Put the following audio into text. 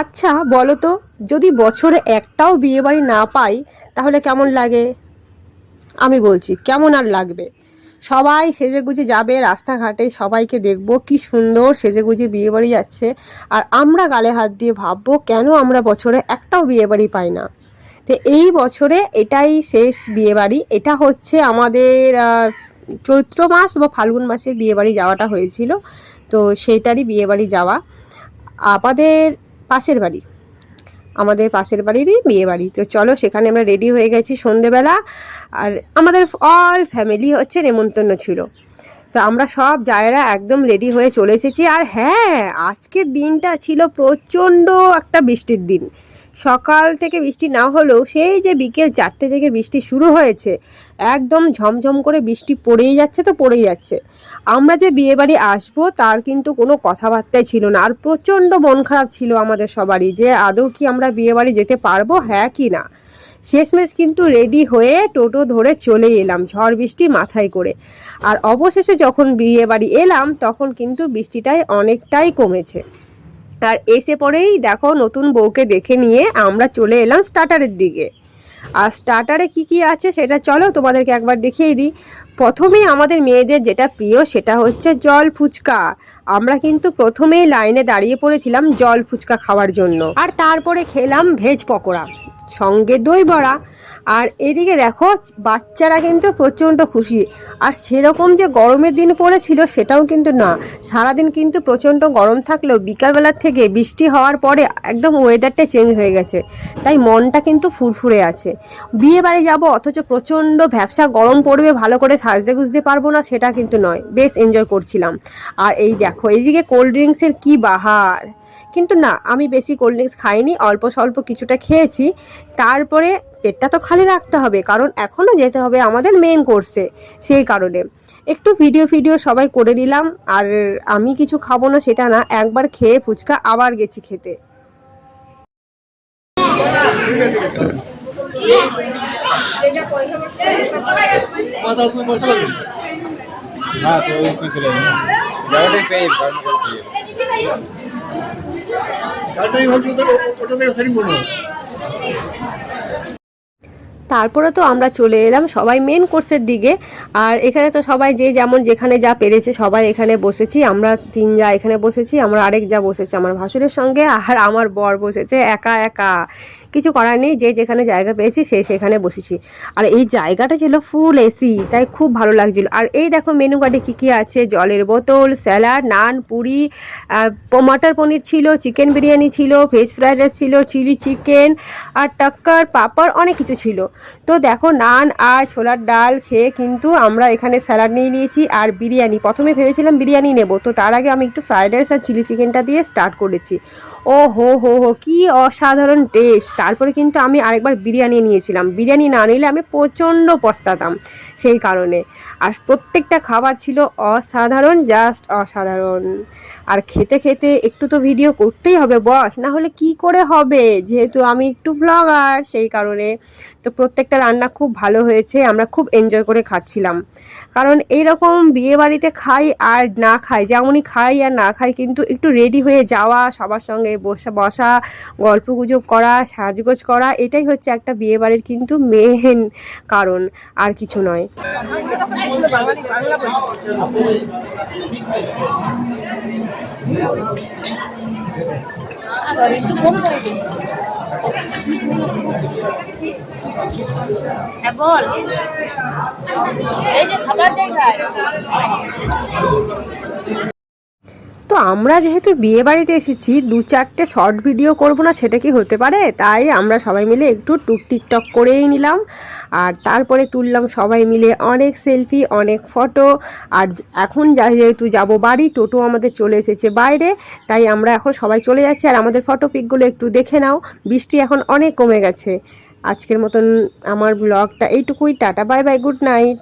আচ্ছা বলো তো, যদি বছরে একটাও বিয়েবাড়ি না পাই, তাহলে কেমন লাগে? আমি বলছি, কেমন আর লাগবে? সবাই সেজেগুজে যাবে, রাস্তাঘাটে সবাইকে দেখব, কি সুন্দর সেজে সেজেগুজে বিয়েবাড়ি যাচ্ছে। আর আমরা গালে হাত দিয়ে ভাববো, কেন আমরা বছরে একটাও বিয়েবাড়ি পাই না? তো এই বছরে এটাই শেষ বিয়েবাড়ি। এটা হচ্ছে আমাদের চৈত্র মাস বা ফাল্গুন মাসের বিয়েবাড়ি যাওয়াটা হয়েছিল। তো সেইটারই বিয়েবাড়ি যাওয়া। আমাদের পাশের বাড়ি। আমাদের পাশের বাড়িরই বিয়ে বাড়ি। তো চলো সেখানে আমরা রেডি হয়ে গেছি সন্ধেবেলা। আর আমাদের অল ফ্যামিলি হচ্ছে নেমন্তন্ন ছিল। তো আমরা সব জায়গা একদম রেডি হয়ে চলে এসেছি। আর হ্যাঁ আজকের দিনটা ছিল প্রচণ্ড একটা বৃষ্টির দিন। সকাল থেকে বৃষ্টি না হলেও সেই যে বিকেল চারটে থেকে বৃষ্টি শুরু হয়েছে, একদম ঝমঝম করে বৃষ্টি পড়েই যাচ্ছে তো পড়েই যাচ্ছে। আমরা যে বিয়েবাড়ি আসব তার কিন্তু কোনো কথাবার্তাই ছিল না। আর প্রচণ্ড মন খারাপ ছিল আমাদের সবারই যে আদৌ কি আমরা বিয়েবাড়ি যেতে পারব হ্যাঁ কি না। শেষমেশ কিন্তু রেডি হয়ে টোটো ধরে চলে এলাম, ঝড় বৃষ্টি মাথায় করে। আর অবশেষে যখন বিয়েবাড়ি এলাম, তখন কিন্তু বৃষ্টিটাই অনেকটাই কমেছে। আর এসে পরেই দেখো নতুন বউকে দেখে নিয়ে আমরা চলে এলাম স্টার্টারের দিকে। আর স্টার্টারে কি কি আছে সেটা চলো তোমাদেরকে একবার দেখিয়ে দিই। প্রথমেই আমাদের মেয়েদের যেটা প্রিয় সেটা হচ্ছে জল ফুচকা। আমরা কিন্তু প্রথমেই লাইনে দাঁড়িয়ে পড়েছিলাম জল ফুচকা খাওয়ার জন্য। আর তারপরে খেলাম ভেজ পকোড়া। সঙ্গে দই বড়া। আর এদিকে দেখো, বাচ্চারা কিন্তু প্রচণ্ড খুশি। আর সেরকম যে গরমের দিন পড়েছিল সেটাও কিন্তু না। সারাদিন কিন্তু প্রচণ্ড গরম থাকলেও বিকালবেলার থেকে বৃষ্টি হওয়ার পরে একদম ওয়েদারটা চেঞ্জ হয়ে গেছে। তাই মনটা কিন্তু ফুরফুরে আছে। বিয়ে বাড়ি যাব, অথচ প্রচণ্ড ভ্যাবসা গরম পড়বে, ভালো করে সাজতে গুজতে পারব না, সেটা কিন্তু নয়। বেশ এনজয় করছিলাম। আর এই দেখো, এইদিকে কোল্ড ড্রিঙ্কসের কী বাহার। কিন্তু না, আমি বেশি কোল্ড ড্রিঙ্কস খাইনি, অল্প স্বল্প কিছুটা খেয়েছি। তারপরে পেটটা তো খালি রাখতে হবে, কারণ এখনও যেতে হবে আমাদের মেন কোর্সে সেই কারণে। একটু ভিডিও ফিডিও সবাই করে নিলাম, আর আমি কিছু খাব না সেটা না, একবার খেয়ে ফুচকা আবার গেছি খেতে। লাগবে হ্যাঁ তো তারপরে তো আমরা চলে এলাম সবাই মেন কোর্সের দিকে। আর এখানে তো সবাই যে যেমন যেখানে যা পেরেছে সবাই এখানে বসেছি। আমরা তিন যা এখানে বসেছি, আমরা আরেক যা বসেছি। আমার ভাসুরের সঙ্গে আর আমার বর বসেছে একা একা। কিছু করার নেই, যে যেখানে জায়গা পেয়েছি সে সেখানে বসেছি। আর এই জায়গাটা ছিল ফুল এসি তাই খুব ভালো লাগছিল। আর এই দেখো মেনু কার্ডে কী কী আছে? জলের বোতল স্যালাড নান পুরি মটর পনির ছিল চিকেন বিরিয়ানি ছিল ভেজ ফ্রাইড রাইস ছিল চিলি চিকেন আর টাক্কার পাপড় অনেক কিছু ছিল। তো দেখো নান আর ছোলার ডাল খেয়ে কিন্তু আমরা এখানে স্যালাড নিয়ে নিয়েছি আর বিরিয়ানি। প্রথমে ভেবেছিলাম বিরিয়ানি নেব, তো তার আগে আমি একটু ফ্রাইড রাইস আর চিলি চিকেনটা দিয়ে স্টার্ট করেছি। ও হো হো হো কী অসাধারণ টেস্ট তারপরে কিন্তু আমি আরেকবার বিরিয়ানি নিয়েছিলাম। বিরিয়ানি না নিলে আমি প্রচণ্ড পস্তাতাম সেই কারণে। আর প্রত্যেকটা খাবার ছিল অসাধারণ জাস্ট অসাধারণ। আর খেতে খেতে একটু তো ভিডিও করতেই হবে বস না হলে কি করে হবে? যেহেতু আমি একটু ব্লগার সেই কারণে। তো প্রত্যেকটা রান্না খুব ভালো হয়েছে, আমরা খুব এনজয় করে খাচ্ছিলাম। কারণ এইরকম বিয়ে বাড়িতে খাই আর না খাই, যেমনই খাই আর না খাই, কিন্তু একটু রেডি হয়ে যাওয়া, সবার সঙ্গে বসা বসা গল্প গুজব করা সাজগোজ করা, এটাই হচ্ছে একটা বিয়ে বাড়ির কিন্তু মেহেন কারণ, আর কিছু নয়। হ্যাঁ বল। এই যে খাবার দেখায়। তো আমরা যেহেতু বিয়ে বাড়িতে এসেছি, দু চারটে শর্ট ভিডিও করব না, সেটা কি হতে পারে? তাই আমরা সবাই মিলে একটু টুক টিকটক করেই নিলাম। আর তারপরে তুললাম সবাই মিলে অনেক সেলফি অনেক ফটো আর এখন যা যেহেতু যাব বাড়ি, টোটো আমাদের চলে এসেছে বাইরে, তাই আমরা এখন সবাই চলে যাচ্ছি। আর আমাদের ফটো পিকগুলো একটু দেখে নাও, বৃষ্টি এখন অনেক কমে গেছে। আজকের মতন আমার ব্লগটা এইটুকুই, tata bye bye good night